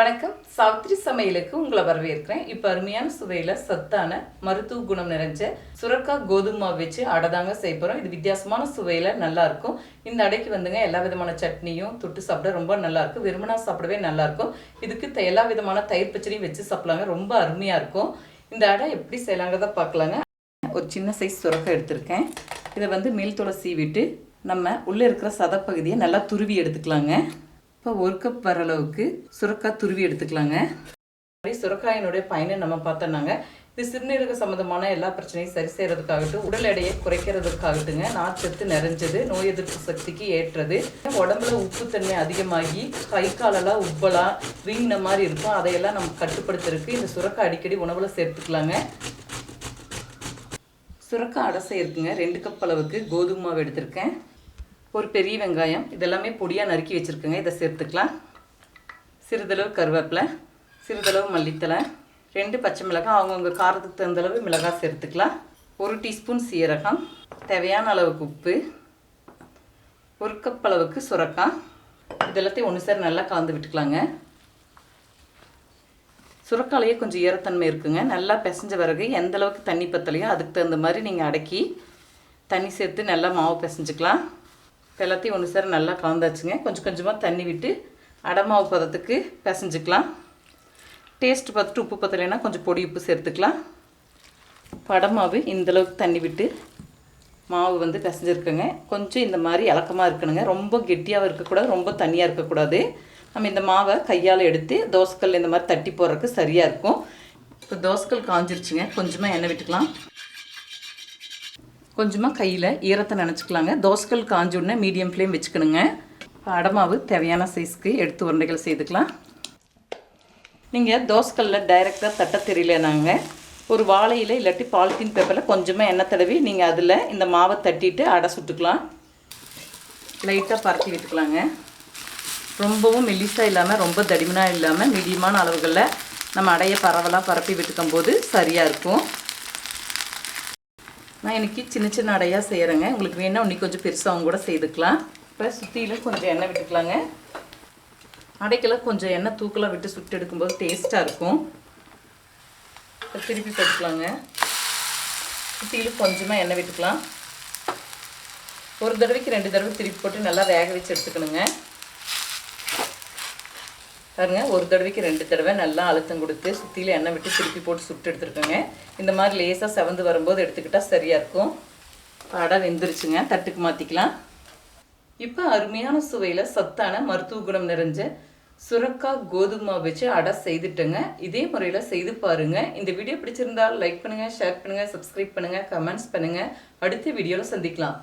வணக்கம். சாவித்திரி சமையலுக்கு உங்களை வரவேற்கிறேன். இப்போ அருமையான சுவையில் சத்தான மருத்துவ குணம் நிறைஞ்ச சுரக்காய் கோதுமை வச்சு அடை தாங்க செய்ய போகிறோம் இது வித்தியாசமான சுவையில் நல்லாயிருக்கும் இந்த அடைக்கு வந்துங்க எல்லா விதமான சட்னியும் தொட்டு சாப்பிட ரொம்ப நல்லாயிருக்கும் விரும்பினா சாப்பிடவே நல்லாயிருக்கும் இதுக்கு த- எல்லா விதமான தயிர் பச்சடியும் வச்சு சாப்பிடலாங்க. ரொம்ப அருமையாக இருக்கும். இந்த அடை எப்படி செய்யலாங்கிறத பார்க்கலாங்க. ஒரு சின்ன சைஸ் சுரக்காய் எடுத்திருக்கேன். இதை வந்து மேல் தோலை சீவிட்டு நம்ம உள்ளே இருக்கிற சதப்பகுதியை நல்லா துருவி எடுத்துக்கலாங்க. இப்போ ஒரு கப் வர அளவுக்கு சுரக்காய் துருவி எடுத்துக்கலாங்க. மாதிரி சுரக்காயினுடைய பயனை நம்ம பார்த்தோம்னாங்க. இது சிறுநீரக சம்மந்தமான எல்லா பிரச்சனையும் சரி செய்கிறதுக்காகட்டும் உடல் எடையை குறைக்கிறதுக்காகட்டுங்க. நார்ச்சத்து நிறைஞ்சது நோய் எதிர்ப்பு சக்திக்கு ஏற்றது. உடம்புல உப்புத்தன்மை அதிகமாகி கை காலெல்லாம் உப்பலாம் வீங்கின மாதிரி இருக்கும். அதையெல்லாம் நம்ம கட்டுப்படுத்துறதுக்கு இந்த சுரக்காய் அடிக்கடி உணவில் சேர்த்துக்கலாங்க. சுரக்காய் அடை இருக்குங்க ரெண்டு கப் அளவுக்கு கோதுமை மாவு எடுத்திருக்கேன். ஒரு பெரிய வெங்காயம் இதெல்லாமே பொடியாக நறுக்கி வச்சுருக்கேங்க. இதை சேர்த்துக்கலாம். சிறிதளவு கருவேப்பிலை சிறிதளவு மல்லித்தலை ரெண்டு பச்சை மிளகாய் அவங்கவுங்க காரத்துக்கு தகுந்தளவு மிளகாய் சேர்த்துக்கலாம். ஒரு டீஸ்பூன் சீரகம் தேவையான அளவுக்கு உப்பு ஒரு கப் அளவுக்கு சுரக்காய். இதெல்லாத்தையும் ஒன்று சேர நல்லா கலந்து விட்டுக்கலாங்க. சுரக்காலையே கொஞ்சம் ஈரத்தன்மை இருக்குங்க. நல்லா பிசைஞ்ச பிறகு எந்த அளவுக்கு தண்ணி பத்தலையோ அதுக்கு தகுந்த மாதிரி நீங்கள் அடக்கி தண்ணி சேர்த்து நல்லா மாவு பிசைஞ்சிக்கலாம். எல்லாத்தையும் ஒன்று சேர நல்லா கலந்தாச்சுங்க. கொஞ்சம் கொஞ்சமாக தண்ணி விட்டு அடமாவு பதத்துக்கு பிசைஞ்சிக்கலாம். டேஸ்ட் பார்த்துட்டு உப்பு பத்தலைன்னா கொஞ்சம் பொடி உப்பு சேர்த்துக்கலாம். படமாவு இந்தளவுக்கு தண்ணி விட்டு மாவு வந்து பிசைஞ்சிருக்குங்க. கொஞ்சம் இந்த மாதிரி இலக்கமாக இருக்கணுங்க. ரொம்ப கெட்டியாகவும் இருக்கக்கூடாது ரொம்ப தண்ணியாக இருக்கக்கூடாது. நம்ம இந்த மாவை கையால் எடுத்து தோசைக்கல் இந்த மாதிரி தட்டி போடுறதுக்கு சரியாக இருக்கும். இப்போ தோசைக்கல் காஞ்சிருச்சுங்க. கொஞ்சமாக எண்ணெய் விட்டுக்கலாம். கொஞ்சமாக கையில் ஈரத்தை நினச்சிக்கலாங்க. தோசைக்கல் காஞ்சுடனே மீடியம் ஃப்ளேம் வச்சுக்கணுங்க. அடமாவு தேவையான சைஸ்க்கு எடுத்து உருண்டைகள் செய்துக்கலாம். நீங்கள் தோசைக்கல்லில் டைரெக்டாக தட்ட தெரியலனாங்க. ஒரு வாழையில் இல்லாட்டி பாலித்தீன் பேப்பரில் கொஞ்சமாக எண்ணெய் தடவி நீங்கள் அதில் இந்த மாவை தட்டிட்டு அடை சுட்டுக்கலாம். லைட்டாக பரத்தி விட்டுக்கலாங்க. ரொம்பவும் மெல்லிசாக இல்லாமல் ரொம்ப தடிமனாக இல்லாமல் மீடியமான அளவுகளில் நம்ம அடையை பரவலாக பரப்பி விட்டுக்கும் போது சரியாக இருக்கும். நான் இன்னைக்கு சின்ன சின்ன அடையாக செய்கிறேங்க உங்களுக்கு வேணால் இன்னைக்கு கொஞ்சம் பெருசாகவும் கூட செய்துக்கலாம். இப்போ சுற்றிலும் கொஞ்சம் எண்ணெய் விட்டுக்கலாங்க. அடைக்கெல்லாம் கொஞ்சம் எண்ணெய் தூக்கலாக விட்டு சுட்டு எடுக்கும்போது டேஸ்ட்டாக இருக்கும். இப்போ திருப்பி போட்டுக்கலாங்க சுற்றிலும் கொஞ்சமாக எண்ணெய் விட்டுக்கலாம். ஒரு தடவைக்கு ரெண்டு தடவை திருப்பி போட்டு நல்லா வேக வச்சு எடுத்துக்கணுங்க. பாருங்க ஒரு தடவைக்கு ரெண்டு தடவை நல்லா அழுத்தம் கொடுத்து சுற்றில எண்ணெய் விட்டு திருப்பி போட்டு சுட்டு எடுத்துருக்கோங்க. இந்த மாதிரி லேசாக செவந்து வரும்போது எடுத்துக்கிட்டால் சரியாக இருக்கும். அடை வெந்துருச்சுங்க தட்டுக்கு மாற்றிக்கலாம் இப்போ அருமையான சுவையில் சத்தான மருத்துவ குணம் நிறைஞ்ச சுரக்காய் கோதுமை வச்சு அடை செய்துட்டேங்க. இதே முறையில் செய்து பாருங்கள் இந்த வீடியோ பிடிச்சிருந்தால் லைக் பண்ணுங்கள் ஷேர் பண்ணுங்கள் சப்ஸ்கிரைப் பண்ணுங்கள் கமெண்ட்ஸ் பண்ணுங்கள் அடுத்த வீடியோவில் சந்திக்கலாம்.